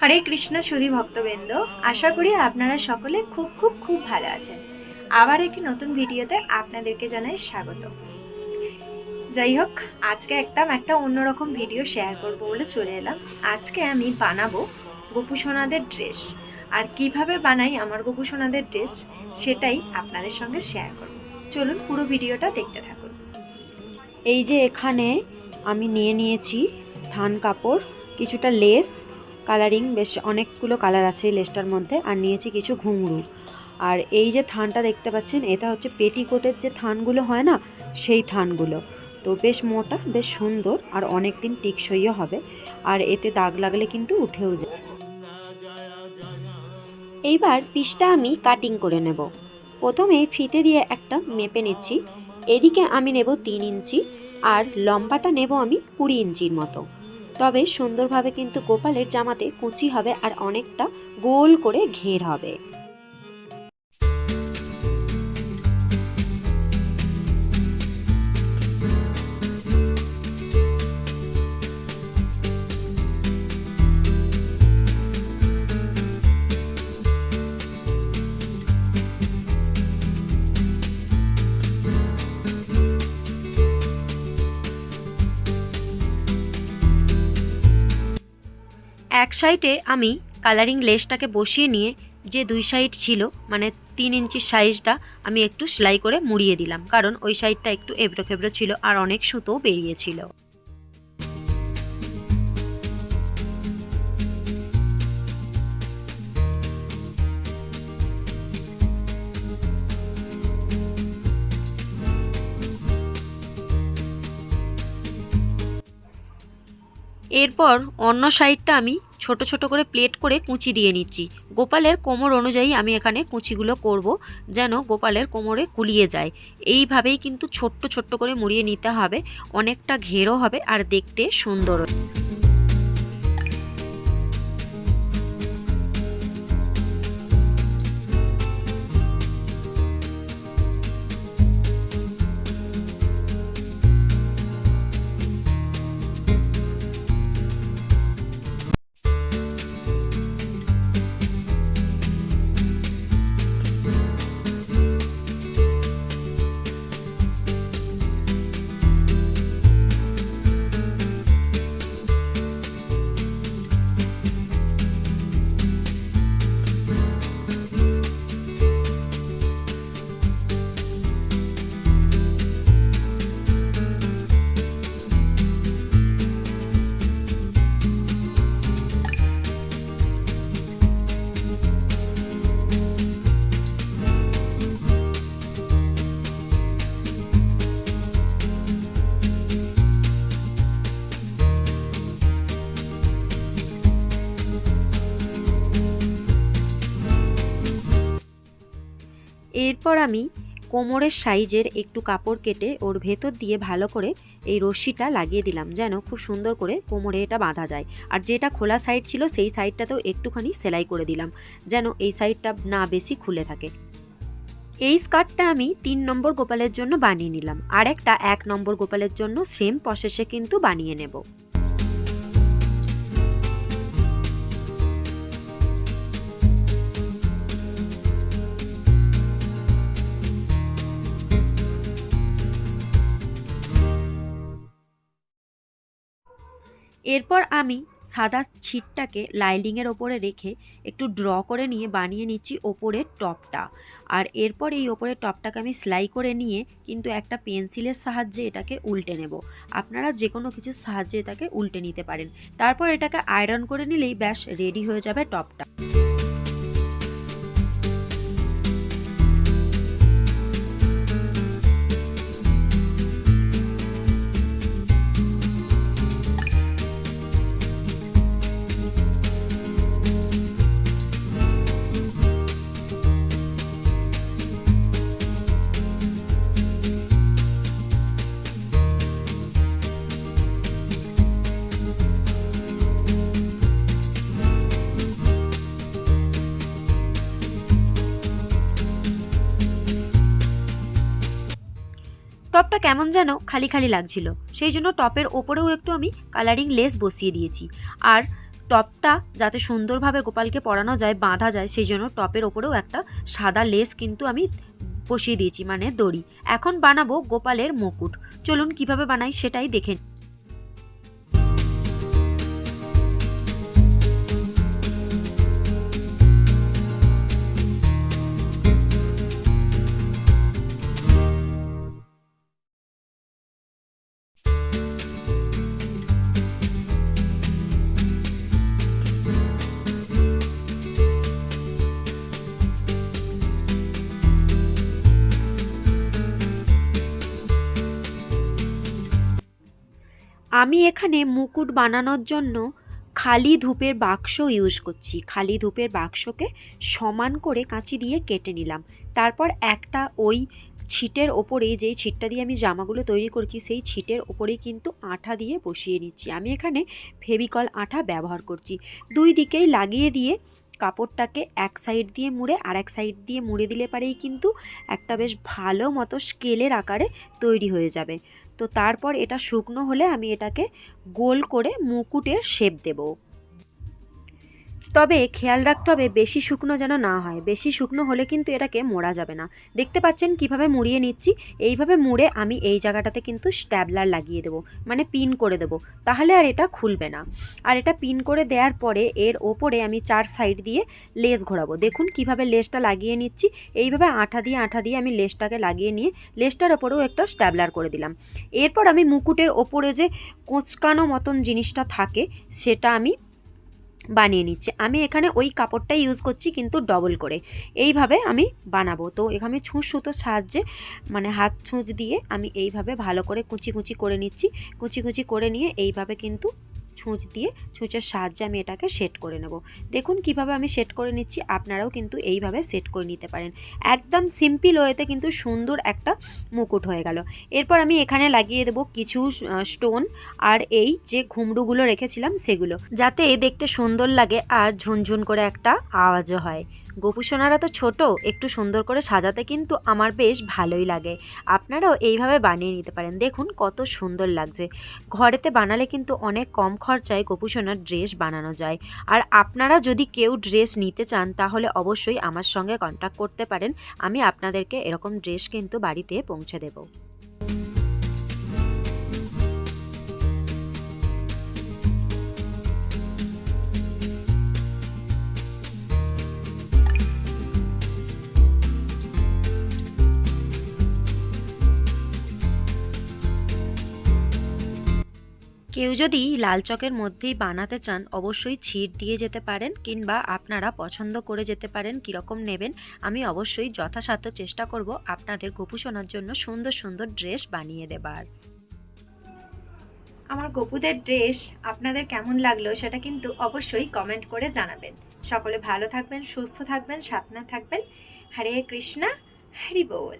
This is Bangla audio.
হরে কৃষ্ণ সুধী ভক্তবৃন্দ, আশা করি আপনারা সকলে খুব খুব খুব ভালো আছেন। আবার একটি নতুন ভিডিওতে আপনাদেরকে জানাই স্বাগত। যাই হোক, আজকে একদম একটা অন্যরকম ভিডিও শেয়ার করব বলে চলে এলাম। আজকে আমি বানাবো গোপুসোনাদের ড্রেস আর কীভাবে বানাই আমার গোপুসোনাদের ড্রেস সেটাই আপনাদের সঙ্গে শেয়ার করব। চলুন পুরো ভিডিওটা দেখতে থাকুন। এই যে এখানে আমি নিয়ে নিয়েছি থান কাপড়, কিছুটা লেস কালারিং বেশ অনেকগুলো কালার আছে এই লেসটার মধ্যে, আর নিয়েছি কিছু ঘুঙরু। আর এই যে থানটা দেখতে পাচ্ছেন, এটা হচ্ছে পেটিকোটের যে থানগুলো হয় না, সেই থানগুলো। তো বেশ মোটা, বেশ সুন্দর, আর অনেক দিন টিকসইও হবে, আর এতে দাগ লাগলে কিন্তু উঠেও যায়। এইবার পিসটা আমি কাটিং করে নেব। প্রথমে ফিতে দিয়ে একটা মেপে নিচ্ছি। এদিকে আমি নেব তিন ইঞ্চি আর লম্বাটা নেব আমি কুড়ি ইঞ্চির মতো। তবে সুন্দরভাবে কিন্তু গোপালের জামাতে কুচি হবে আর অনেকটা গোল করে ঘের হবে। এক সাইডে আমি কালারিং লেসটাকে বসিয়ে নিয়ে যে দুই সাইড ছিল মানে তিন ইঞ্চির সাইজটা আমি একটু সেলাই করে মুড়িয়ে দিলাম, কারণ ওই সাইডটা একটু এবড়ো খেবড়ো ছিল আর অনেক সুতোও বেরিয়েছিল এরপর অন্য সাইডটা আমি ছোট ছোট করে প্লেট করে কুচি দিয়ে নিচ্ছি। গোপালের কোমর অনুযায়ী আমি এখানে কুচিগুলো করব যেন গোপালের কোমরে কুলিয়ে যায়। এইভাবেই কিন্তু ছোট্ট ছোট্ট করে মুড়িয়ে নিতে হবে, অনেকটা ঘেরও হবে আর দেখতে সুন্দর এরপর আমি কোমরের সাইজের একটু কাপড় কেটে ওর ভেতর দিয়ে ভালো করে এই রশ্মিটা লাগিয়ে দিলাম, যেন খুব সুন্দর করে কোমরে এটা বাঁধা যায়। আর যেটা খোলা সাইড ছিল সেই সাইডটাতেও একটুখানি সেলাই করে দিলাম, যেন এই সাইডটা না বেশি খুলে থাকে। এই স্কার্টটা আমি তিন নম্বর গোপালের জন্য বানিয়ে নিলাম আর একটা এক নম্বর গোপালের জন্য সেম প্রসেসে কিন্তু বানিয়ে নেব। এরপর আমি সাদা ছিটটাকে লাইলিংয়ের ওপরে রেখে একটু ড্র করে নিয়ে বানিয়ে নিচ্ছি ওপরের টপটা। আর এরপর এই ওপরের টপটাকে আমি সেলাই করে নিয়ে কিন্তু একটা পেন্সিলের সাহায্যে এটাকে উল্টে নেব। আপনারা যে কোনো কিছুর সাহায্যে এটাকে উল্টে নিতে পারেন। তারপর এটাকে আয়রন করে নিলেই ব্যাস রেডি হয়ে যাবে টপটা। টপটা কেমন যেন খালি খালি লাগছিল। সেই জন্য টপের ওপরেও একটু আমি কালারিং লেস বসিয়ে দিয়েছি। আর টপটা যাতে সুন্দরভাবে গোপালকে পরানো যায়, বাঁধা যায়, সেই জন্য টপের ওপরেও একটা সাদা লেস কিন্তু আমি বসিয়ে দিয়েছি মানে দড়ি। এখন বানাবো গোপালের মুকুট। চলুন কীভাবে বানাই সেটাই দেখে আমি এখানে মুকুট বানানোর জন্য খালি ধূপের বাক্স ইউজ করছি। খালি ধূপের বাক্সকে সমান করে কাঁচি দিয়ে কেটে নিলাম। তারপর একটা ওই ছিটের ওপরে যেই ছিটটা দিয়ে আমি জামাগুলো তৈরি করছি, সেই ছিটের ওপরেই কিন্তু আঠা দিয়ে বসিয়ে নিচ্ছি। আমি এখানে ফেভিকল আঠা ব্যবহার করছি। দুই দিকেই লাগিয়ে দিয়ে কাপড়টাকে এক সাইড দিয়ে মুড়ে আর এক সাইড দিয়ে মুড়ে দিলে পারেই কিন্তু একটা বেশ ভালো মতো স্কেলের আকারে তৈরি হয়ে যাবে। তো তারপর এটা শুকনো হলে আমি এটাকে গোল করে মুকুটের শেপ দেব। তবে খেয়াল রাখতে হবে বেশি শুকনো যেন না হয়। বেশি শুকনো হলে কিন্তু এটাকে মোড়া যাবে না। দেখতে পাচ্ছেন কীভাবে মুড়িয়ে নিচ্ছি? এইভাবে মুড়ে আমি এই জায়গাটাতে কিন্তু স্ট্যাবলার লাগিয়ে দেবো মানে পিন করে দেবো। তাহলে আর এটা খুলবে না। আর এটা পিন করে দেওয়ার পরে এর ওপরে আমি চার সাইড দিয়ে লেস ঘোরাবো। দেখুন কীভাবে লেসটা লাগিয়ে নিচ্ছি। এইভাবে আঠা দিয়ে আঠা দিয়ে আমি লেসটাকে লাগিয়ে নিয়ে লেসটার ওপরেও একটা স্ট্যাবলার করে দিলাম। এরপর আমি মুকুটের ওপরে যে কোঁচকানো মতন জিনিসটা থাকে, সেটা আমি বানিয়ে নিচ্ছে। আমি এখানে ওই কাপড়টাই ইউজ করছি কিন্তু ডবল করে। এইভাবে আমি বানাবো। তো এখানে ছুঁচ সুতোর সাহায্যে মানে হাত ছুঁচ দিয়ে আমি এইভাবে ভালো করে কুচি কুচি করে নিচ্ছি। কুচি কুচি করে নিয়ে এইভাবে কিন্তু ছুঁচ দিয়ে ছুঁচের সাহায্যে আমি এটাকে সেট করে নেব। দেখুন কীভাবে আমি সেট করে নিচ্ছি, আপনারাও কিন্তু এইভাবে সেট করে নিতে পারেন। একদম সিম্পল ওয়েতে কিন্তু সুন্দর একটা মুকুট হয়ে গেল। এরপর আমি এখানে লাগিয়ে দেব কিছু স্টোন আর এই যে ঘুমড়ুগুলো রেখেছিলাম সেগুলো, যাতে দেখতে সুন্দর লাগে আর ঝুনঝুন করে একটা আওয়াজও হয়। গোপুসোনারা তো ছোট, একটু সুন্দর করে সাজাতে কিন্তু আমার বেশ ভালোই লাগে। আপনারাও এইভাবে বানিয়ে নিতে পারেন। দেখুন কত সুন্দর লাগছে। ঘরেতে বানালে কিন্তু অনেক কম খরচায় গোপুসোনার ড্রেস বানানো যায়। আর আপনারা যদি কেউ ড্রেস নিতে চান, তাহলে অবশ্যই আমার সঙ্গে কন্ট্যাক্ট করতে পারেন। আমি আপনাদেরকে এরকম ড্রেস কিন্তু বাড়িতে পৌঁছে দেবো। কেউ যদি লাল চকের মধ্যেই বানাতে চান, অবশ্যই ছিট দিয়ে যেতে পারেন কিংবা আপনারা পছন্দ করে যেতে পারেন, কীরকম নেবেন, আমি অবশ্যই যথাসাধ্য চেষ্টা করব আপনাদের গোপু শোনার জন্য সুন্দর সুন্দর ড্রেস বানিয়ে দেবার। আমার গপুদের ড্রেস আপনাদের কেমন লাগল সেটা কিন্তু অবশ্যই কমেন্ট করে জানাবেন। সকলে ভালো থাকবেন, সুস্থ থাকবেন, সাবধানে থাকবেন। হরে কৃষ্ণা, হরি বল।